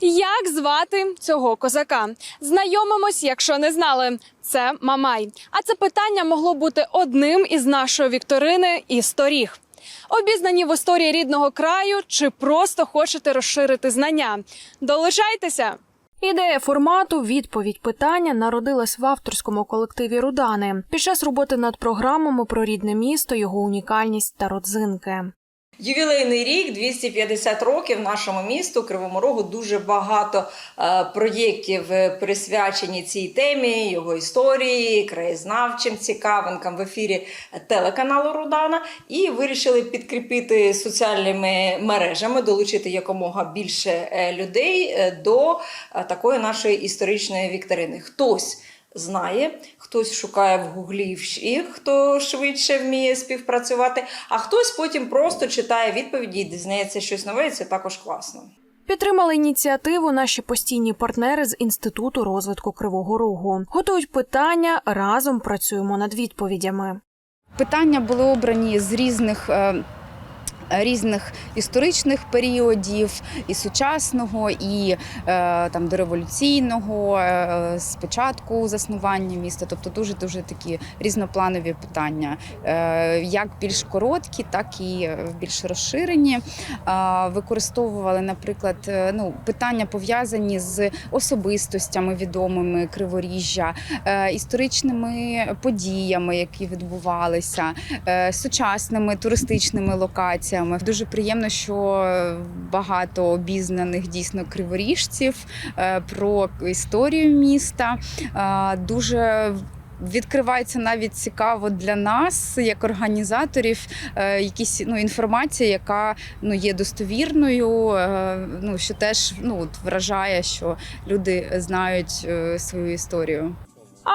Як звати цього козака? Знайомимось, якщо не знали. Це Мамай. А це питання могло бути одним із нашої вікторини «Історіг». Обізнані в історії рідного краю чи просто хочете розширити знання? Долучайтеся! Ідея формату відповідь питання народилась в авторському колективі Рудани під час роботи над програмами про рідне місто, його унікальність та родзинки. Ювілейний рік 250 років нашому місту Кривому Рогу дуже багато е, проєктів е, присвячені цій темі, його історії, краєзнавчим цікавинкам в ефірі телеканалу Рудана. І вирішили підкріпити соціальними мережами, долучити якомога більше е, людей до такої нашої історичної вікторини. Хтось знає, хтось шукає в гуглі всіх, хто швидше вміє співпрацювати, а хтось потім просто читає відповіді і дізнається щось нове, і це також класно. Підтримали ініціативу наші постійні партнери з інституту розвитку Кривого Рогу. Готують питання разом працюємо над відповідями. Питання були обрані з різних. Різних історичних періодів, і сучасного, і е, там дореволюційного, е, з початку заснування міста, тобто дуже дуже такі різнопланові питання, е, як більш короткі, так і більш розширені. Використовували, наприклад, ну, питання пов'язані з особистостями відомими Криворіжжя, історичними подіями, які відбувалися, сучасними туристичними локаціями. Дуже приємно, що багато обізнаних дійсно криворіжців е, про історію міста. Е, Дуже Відкривається навіть цікаво для нас, як організаторів, е, якісь ну інформація, яка ну є достовірною. Ну що теж ну вражає, що люди знають свою історію.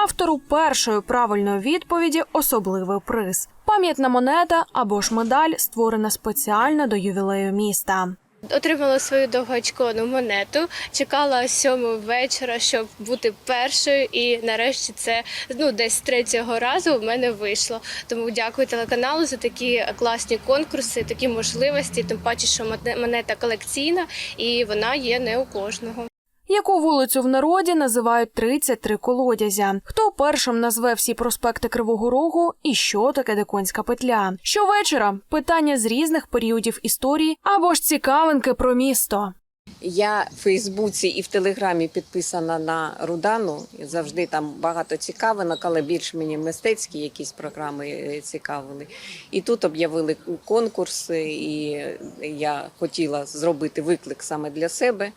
Автору першої правильної відповіді особливий приз. Пам'ятна монета або ж медаль створена спеціально до ювілею міста. Отримала свою довгоочковану монету, чекала сьому вечора, щоб бути першою, і нарешті це ну десь третього разу в мене вийшло. Тому дякую телеканалу за такі класні конкурси, такі можливості. Тим паче, що моне- монета колекційна і вона є не у кожного. Яку вулицю в народі називають 33 колодязя? Хто першим назве всі проспекти Кривого Рогу і що таке Диконська петля? Щовечора питання з різних періодів історії або ж цікавинки про місто. Я в Фейсбуці і в Телеграмі підписана на Рудану. Завжди там багато цікавинок, але більш мені мистецькі якісь програми е, цікавили. І тут об'явили конкурс, і я хотіла зробити виклик саме для себе.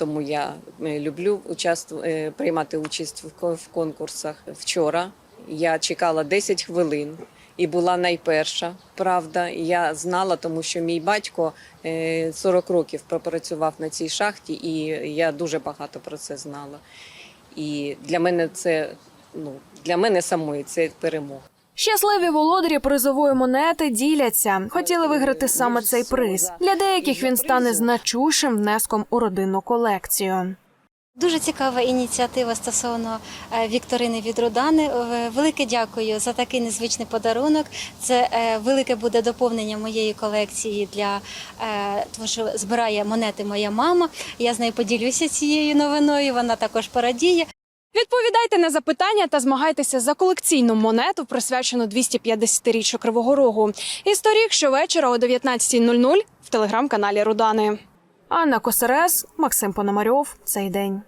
Тому я е, люблю участву- е, приймати участь в конкурсах. Вчора я чекала 10 хвилин і була найперша. Правда, я знала, тому що мій батько е, 40 років пропрацював на цій шахті, і я дуже багато про це знала. І для мене це ну для мене самої це перемога. Щасливі володарі призової монети діляться. Хотіли виграти саме цей приз. Для деяких він стане значущим внеском у родинну колекцію. Дуже цікава ініціатива стосовно е, вікторини від Рудани. Е, Велике дякую за такий незвичний подарунок. Це е, велике буде доповнення моєї колекції для того, що збирає монети моя мама. Я з нею поділюся цією новиною. Вона також порадіє. Відповідайте на запитання та змагайтеся за колекційну монету, присвячену 250-річчю Кривого Рогу. Історік щовечора о 19.00 в телеграм-каналі Рудани. Анна Косарес, Максим Пономарьов. Цей день.